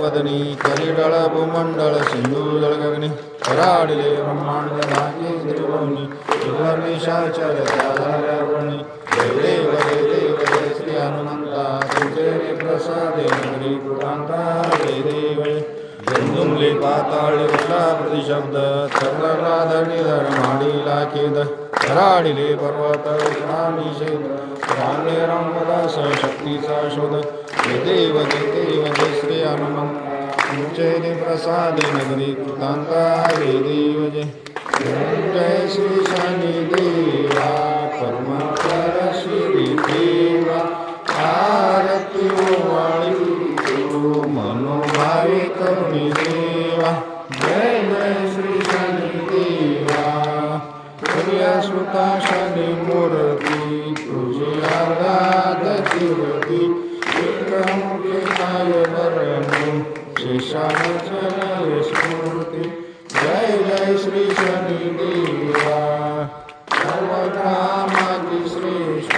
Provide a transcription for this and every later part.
वदनी कलिडळ भूमंडळ सिंधू जळगगनी कराडले ब्रह्मांड नागे त्रिभुवनी विघ्नेशाचर त्याधार्यावणी देव देव श्री हनुमंता तुझे प्रसादे नगरी कृतांता जय देव जंजुमले पाताळ उठला प्रतिशब्द थरला धरणी धर माडीला खेद कराडिले पर्वत उष्णामी रामे रामदास शक्तीचा शोध जय देव जय देव जय श्री हनुमंत तुमचे प्रसादे नगरी कृतांता जय देव जय। जय श्री शनी देवा। परमात्पर श्री देवा। आरती वाळी मनोभावे करुणी देवा। जय जय श्री शेषाचल स्मृती जय जय श्री शनी देवा। श्रेष्ठ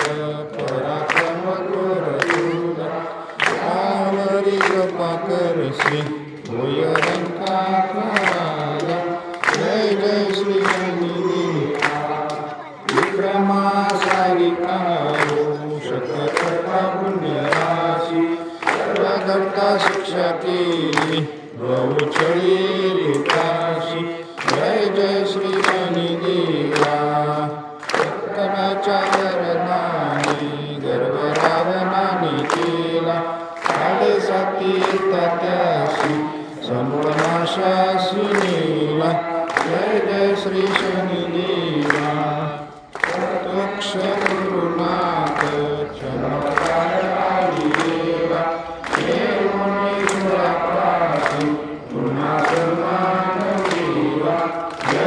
पराक्रम कर तुझा कृपा कर होय जय जय श्री शनी देवा। विक्रमा सारिकायो पुण्यराशी। केली बहुचळी रिकाशी जय जय श्री शनी देवा सत्कराच्या वरदानी गर्भ केला साडेसाती तात्याशी संपनाशाशी नेला जय जय श्री शनी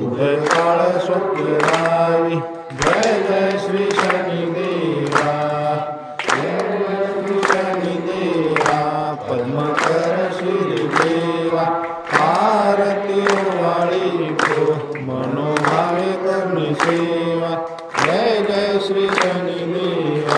उदय काळ स्वप्न लावी जय जय श्री शनी देवा श्री शनी देवा पद्मकर श्री देवा आरती वाळी को मनोभावे करणी सेवा जय जय श्री शनी देवा